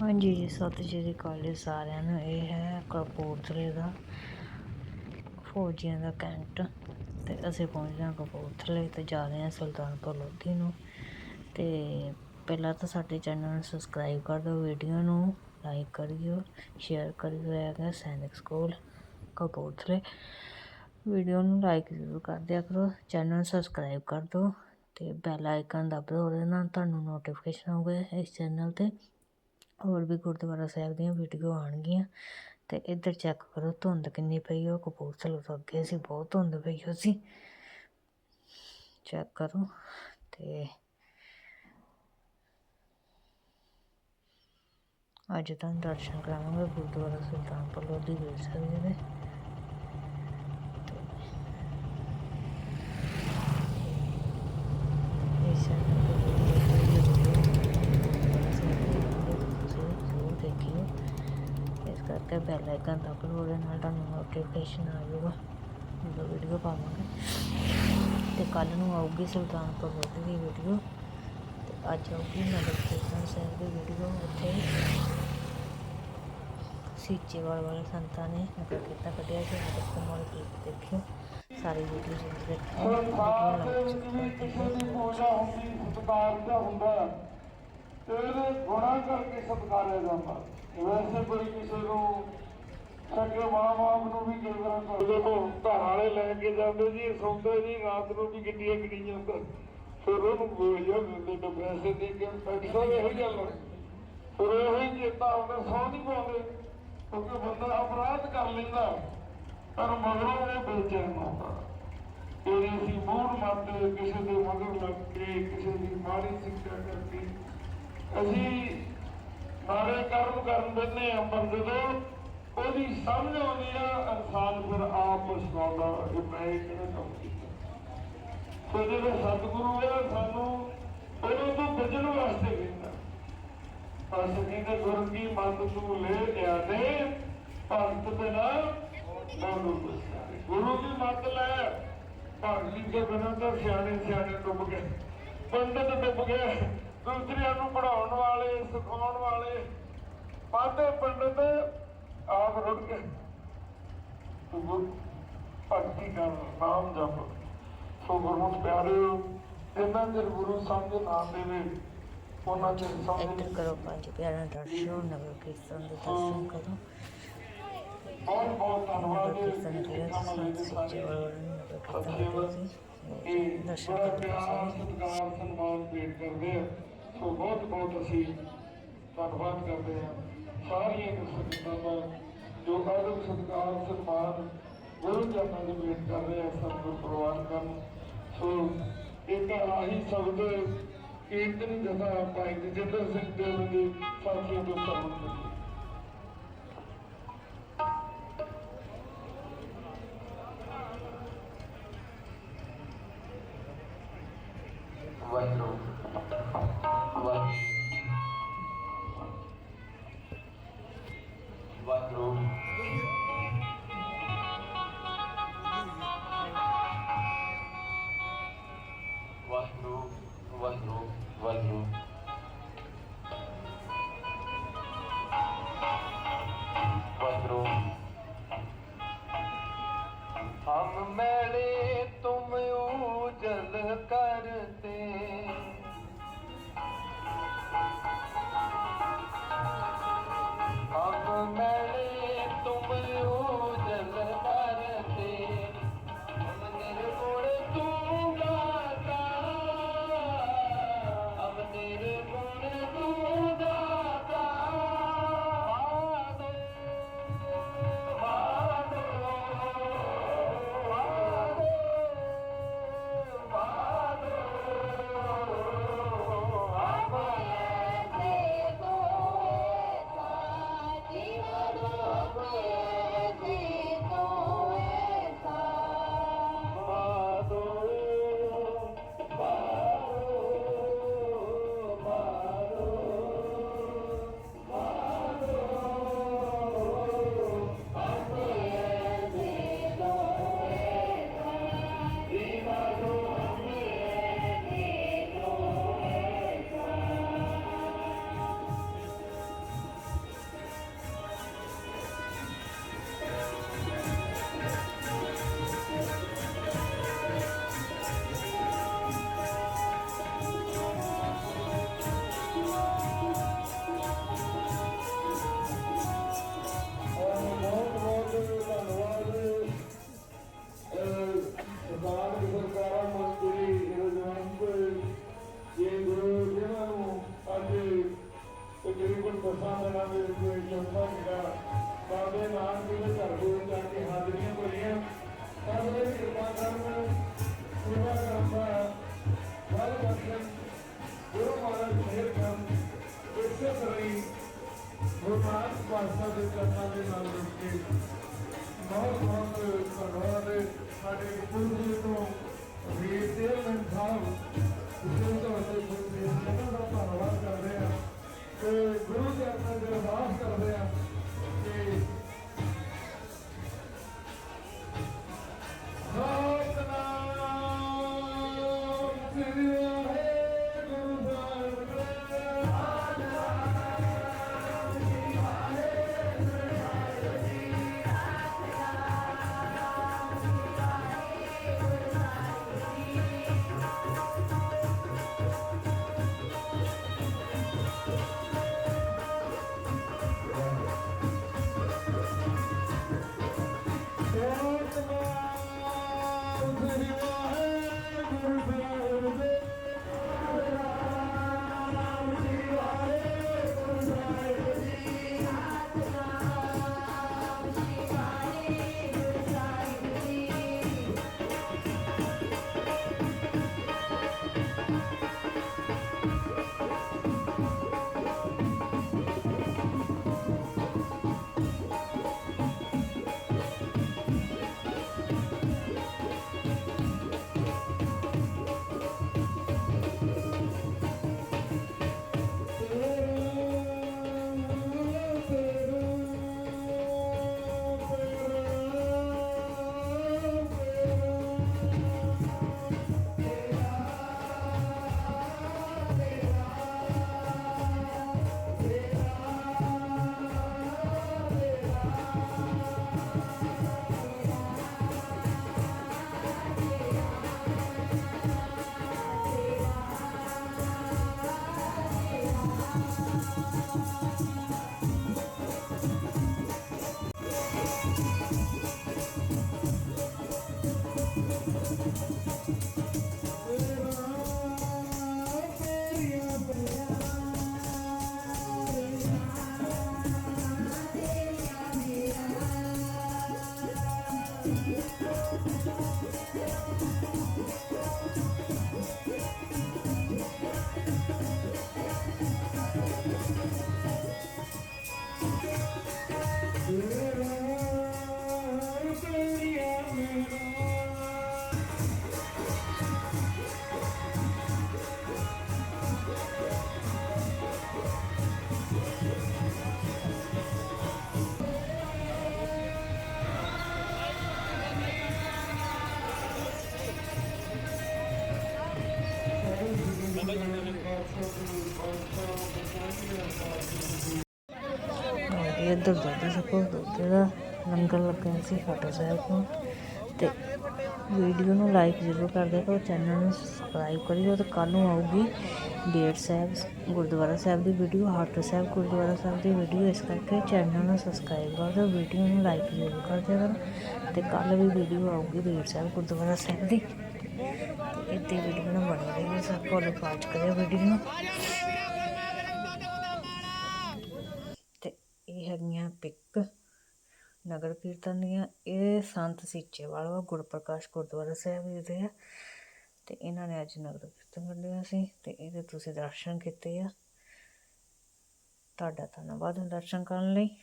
ਹਾਂਜੀ ਜੀ ਸਤਿ ਸ਼੍ਰੀ ਅਕਾਲ ਜੀ ਸਾਰਿਆਂ ਨੂੰ। ਇਹ ਹੈ ਕਪੂਰਥਲੇ ਦਾ, ਫੌਜੀਆਂ ਦਾ ਕੈਂਟ। ਤੇ ਅਸੀਂ ਪਹੁੰਚੇ ਹਾਂ ਕਪੂਰਥਲੇ ਤੇ ਜਾ ਰਹੇ ਹਾਂ ਸੁਲਤਾਨਪੁਰ ਲੋਧੀ ਨੂੰ। ਤੇ ਪਹਿਲਾਂ ਤਾਂ ਸਾਡੇ ਚੈਨਲ ਨੂੰ ਸਬਸਕ੍ਰਾਈਬ ਕਰ ਦਿਓ, ਵੀਡੀਓ ਨੂੰ ਲਾਈਕ ਕਰਿਓ, ਸ਼ੇਅਰ ਕਰਿਓ ਹੈਗਾ ਸੈਨਿਕ ਸਕੂਲ ਕਪੂਰਥਲੇ। ਵੀਡੀਓ ਨੂੰ ਲਾਈਕ ਜ਼ਰੂਰ ਕਰ ਦਿਆ ਕਰੋ, ਚੈਨਲ ਨੂੰ ਸਬਸਕ੍ਰਾਈਬ ਕਰ ਦਿਓ ਤੇ ਬੈਲ ਆਈਕਨ ਦਬ ਦਿਓ, ਉਹਦੇ ਨਾਲ ਤੁਹਾਨੂੰ ਨੋਟੀਫਿਕੇਸ਼ਨ ਆਊਗਾ ਇਸ ਚੈਨਲ ਤੇ। ਹੋਰ ਵੀ ਗੁਰਦੁਆਰਾ ਸਾਹਿਬ ਦੀਆਂ ਵੀਡੀਓ ਆਉਣਗੀਆਂ। ਅਤੇ ਇੱਧਰ ਚੈੱਕ ਕਰੋ, ਧੁੰਦ ਕਿੰਨੀ ਪਈ ਉਹ ਕਪੂਰਥਲੇ ਤੋਂ ਅੱਗੇ ਸੀ, ਬਹੁਤ ਧੁੰਦ ਪਈ ਹੋਈ ਸੀ। ਚੈੱਕ ਕਰੋ ਅਤੇ ਅੱਜ ਤੁਹਾਨੂੰ ਦਰਸ਼ਨ ਕਰਾਵਾਂਗੇ ਗੁਰਦੁਆਰਾ ਸੁਲਤਾਨਪੁਰ ਲੋਧੀ ਵੀਰ ਸਾਹਿਬ ਜੀ ਦੇ। ਇਸ ਚੈਨਲ ਤੇ ਵੀਡੀਓ ਗੁਰਦੁਆਰਾ ਸਾਹਿਬ ਦੀ ਵੀਡੀਓ ਤੁਸੀਂ ਜ਼ਰੂਰ ਦੇਖਿਓ ਇਸ ਕਰਕੇ ਬੈਲ ਆਈਕਨ ਦਬ ਲਓ ਉਹਦੇ ਨਾਲ ਤੁਹਾਨੂੰ ਨੋਟੀਫਿਕੇਸ਼ਨ ਆ ਜਾਊਗਾ। ਜਦੋਂ ਵੀਡੀਓ ਪਾਵਾਂਗੇ। ਤੇ ਕੱਲ ਨੂੰ ਆਊਗੀ ਸੁਲਤਾਨਪੁਰ ਲੋਧੀ ਦੀ ਵੀਡੀਓ ਤੇ ਅੱਜ ਆਊਗੀ ਨਗਰ ਸਾਹਿਬ ਦੀ ਵੀਡੀਓ ਉੱਥੇ ਸੀਚੇਵਾਲ ਵਾਲੇ ਸੰਤਾਂ ਨੇ ਨਗਰ ਕੀਰਤਨ ਕੱਢਿਆ ਸੀ। ਨਗਰ ਕੁਮਾਰ ਕਲਿੱਪ ਦੇਖਿਓ। ਸਾਰੀ ਵੀਡੀਓ ਜ਼ਰੂਰ ਦੇਖਿਓ ਸੰਸਾਰ ਦੇ ਵੀਡੀਓ ਹੁੰਦੀ ਸਤਿਕਾਰ ਦਾ ਹੁੰਦਾ ਹੈ। ਗੁਣਾ ਕਰਕੇ ਸਤਿਕਾਰਿਆ ਜਾਂਦਾ ਵੈਸੇ ਕੋਈ ਕਿਸੇ ਨੂੰ ਸਕੇ ਮਾਂ ਬਾਪ ਨੂੰ ਵੀ ਕਈ ਕਰਦੇ ਨੂੰ ਘਰ ਵਾਲੇ ਲੈ ਕੇ ਜਾਂਦੇ ਜੀ, ਸੌਂਦੇ ਨਹੀਂ ਰਾਤ ਨੂੰ ਵੀ ਗੱਡੀਆਂ ਗੱਡੀਆਂ ਤਾਂ ਫਿਰ ਉਹਨੂੰ ਗੋਲੀਆਂ ਦਿੰਦੇ ਡਿਪਰੈਸ਼ਨ ਦੀ ਕਿ ਪੈਸਾ ਇਹੋ ਜਿਹਾ ਲੜ ਫਿਰ ਇਹੋ ਹੀ ਚੇਤਾ ਹੁੰਦਾ ਸੌਂ ਨਹੀਂ ਪਾਉਂਦੇ। ਕਿਉਂਕਿ ਬੰਦਾ ਅਪਰਾਧ ਕਰ ਲੈਂਦਾ, ਪਰ ਮਗਰੋਂ ਉਹ ਬੇਚੈਨ ਹੁੰਦਾ। ਇਹਦੀ ਅਸੀਂ ਮੂੜ ਮੱਤ ਕਿਸੇ ਦੇ ਮਗਰ ਲੱਗ ਕੇ, ਕਿਸੇ ਦੀ ਮਾੜੀ ਸਿੱਖਿਆ ਕਰਕੇ ਅਸੀਂ ਮਾੜੇ ਕਰਮ ਕਰਨ ਬੰਨੇ ਆ ਪਰ ਜਦੋਂ ਉਹਦੀ ਸਮਝ ਆਉਂਦੀ ਆ, ਇਨਸਾਨ ਫਿਰ ਆਪ ਪਛਤਾਉਂਦਾ ਕਿ ਮੈਂ ਇਹ ਕਿਹੜਾ ਕੰਮ ਕੀਤਾ। ਸੋ ਜਿਹੜੇ ਸਤਿਗੁਰੂ ਆ, ਸਾਨੂੰ ਉਹਦੇ ਤੋਂ ਬਚਣ ਵਾਸਤੇ ਕਹਿੰਦਾ। ਅਸੀਂ ਕਹਿੰਦੇ ਗੁਰੂ ਕੀ ਮੰਨ ਤੂੰ ਲੈ ਲਿਆ ਦੇ ਭਗਤ ਬਿਨਾ ਨਾਨੂ ਗੁਰੂ ਦੀ ਮੱਤ ਲੈ, ਭਗਤੀ ਦੇ ਬਿਨਾਂ ਤਾਂ ਸਿਆਣੇ ਸਿਆਣੇ ਡੁੱਬ ਗਏ, ਪੰਡਤ ਡੁੱਬ ਗਏ। ਦੂਸਰਿਆਂ ਨੂੰ ਪੜਾਉਣ ਵਾਲੇ ਸਿਖਾਉਣ ਵਾਲੇ ਪਾਦੇ ਪੰਡਤ ਆਪ ਰੁੜ ਤੂੰ ਗੁਰ ਭਗਤੀ ਕਰ ਨਾਮ ਜਪ। ਸੋ ਗੁਰਮੁਖ ਪਿਆਰਿਓ ਇਹਨਾਂ ਦੇ ਗੁਰੂ ਸਮਝ ਨਾ ਦੇਵੇ ਉਹਨਾਂ ਦੇ ਸਮਝ ਕਰੋ ਪੰਜ ਪਿਆਰਿਆਂ ਦਾ ਦਰਸ਼ਨ ਨਗਰ ਕੀਰਤਨ ਦੇ ਦਰਸ਼ਨ ਕਰੋ। ਬਹੁਤ ਬਹੁਤ ਧੰਨਵਾਦ ਕੀਰਤਨ ਸੰਤ ਸੱਚੇ ਨਗਰ ਕੀਰਤਨ ਨਿਕਲਿਆ ਸੀ ਇਹ ਦਰਸ਼ਨ ਬੜਾ ਕਰੋ ਪਿਆਰ ਸਾਰੇ ਸਤਿਕਾਰ ਸਨਮਾਨ ਭੇਟ ਕਰਦੇ ਆ। ਸੋ ਬਹੁਤ ਬਹੁਤ ਅਸੀਂ ਧੰਨਵਾਦ ਕਰਦੇ ਹਾਂ ਸਾਰੀਆਂ ਸੰਗਤਾਂ ਦਾ ਜੋ ਆਦਰ ਸਤਿਕਾਰ, ਸਨਮਾਨ, ਗੁਰੂ ਜਨਾਂ ਦੇ ਭੇਟ ਕਰ ਰਹੇ ਆ ਸਤਿਗੁਰ ਪ੍ਰਵਾਨ ਕਰਨ। ਸੋ ਇੱਕ ਆਹੀ ਸ਼ਬਦ ਕੀਰਤਨ ਜਥਾ ਭਾਈ ਜਤਿੰਦਰ ਸਿੰਘ ਦੇਵ ਦੇ ਸਾਥੀਆਂ ਤੋਂ ਸਰਵਣ ਕਰੀਏ। ਵਾਹਿਗੁਰੂ। ਦਸਾਂ ਦੇ ਵਿੱਚ ਇਹ ਜਿਹੜਾ ਬਾਬੇ ਨਾਨਕ ਦੇ ਘਰ ਦੇ ਵਿੱਚ ਕੇ ਹਾਜ਼ਰੀਆਂ ਭਰੀਆਂ ਸਭ ਦੇ ਕਿਰਪਾ ਕਰਨ ਸੇਵਾ ਕਰਨ ਦਾ ਬਲ ਬਖਸ਼ਣ ਗੁਰੂ ਮਹਾਰਾਜ ਮਿਹਰ ਕਰਨ ਇਸੇ ਤਰ੍ਹਾਂ ਗੁਰਨਾਥ ਪਾਤਸ਼ਾਹ ਦੇ ਚਰਨਾਂ ਦੇ ਨਾਲ ਜੁੜ ਕੇ ਬਹੁਤ ਬਹੁਤ ਧੰਨਵਾਦ ਸਾਡੇ ਗੁਰੂ ਜੀ ਤੋਂ ਵੀਰ ਚੇਅਰਮੈਨ ਸਾਹਿਬ ਜਿਸ ਤੋਂ ਅਸੀਂ ਗੁਰੂ ਦਾ ਧੰਨਵਾਦ ਕਰਦੇ ਹਾਂ ਤੇ ਗੁਰੂ ਦੇ ਆਪਣੇ ਦੇ ਅਰਦਾਸ ਕਰਦੇ ਹਾਂ ਕਿ ਇਹ ਦਾਦਾ ਸਭੋ ਦੁੱਧ ਦਾ ਲੰਗਰ ਲੱਗਿਆ ਸੀ, ਫਾਟਾ ਸਾਹਿਬ ਤੋਂ ਤੇ ਵੀਡੀਓ ਨੂੰ ਲਾਈਕ ਜ਼ਰੂਰ ਕਰ ਦਿਓ ਤੇ ਚੈਨਲ ਨੂੰ ਸਬਸਕ੍ਰਾਈਬ ਕਰਿਓ ਤੇ ਕੱਲ ਨੂੰ ਆਊਗੀ ਡੇਟ ਸਾਹਿਬ, ਗੁਰਦੁਆਰਾ ਸਾਹਿਬ ਦੀ ਵੀਡੀਓ ਹਾਟਾ ਸਾਹਿਬ, ਗੁਰਦੁਆਰਾ ਸਾਹਿਬ ਦੀ ਵੀਡੀਓ ਇਸ ਕਰਕੇ ਚੈਨਲ ਨੂੰ ਸਬਸਕ੍ਰਾਈਬ ਕਰ ਦਿਓ, ਵੀਡੀਓ ਨੂੰ ਲਾਈਕ ਜ਼ਰੂਰ ਕਰ ਦਿਓ ਕਰੋ। ਤੇ ਕੱਲ ਵੀ ਵੀਡੀਓ ਆਊਗੀ ਡੇਟ ਸਾਹਿਬ, ਗੁਰਦੁਆਰਾ ਸਾਹਿਬ ਦੀ। ਤੇ ਇੱਥੇ ਵੀਡੀਓ ਨੂੰ ਬਣੀ ਰਹੀ ਸਭ ਕੋਲ ਪਾਚ ਕਰਿਓ ਵੀਡੀਓ ਨੂੰ ਤੇ ਇਹ ਹੈਗੀਆਂ ਪਿੱਕ ਨਗਰ ਕੀਰਤਨ ਦੀਆਂ, ਇਹ ਸੰਤ ਸੀਚੇਵਾਲ ਵਾ, ਗੁਰਪ੍ਰਕਾਸ਼ ਗੁਰਦੁਆਰਾ ਸਾਹਿਬ ਜੀ ਦੇ ਆ। ਤੇ ਇਹਨਾਂ ਨੇ ਅੱਜ ਨਗਰ ਕੀਰਤਨ ਕੱਢਿਆ ਸੀ ਤੇ ਇਹਦੇ ਤੁਸੀਂ ਦਰਸ਼ਨ ਕੀਤੇ ਆ। ਤੁਹਾਡਾ ਧੰਨਵਾਦ ਦਰਸ਼ਨ ਕਰਨ ਲਈ।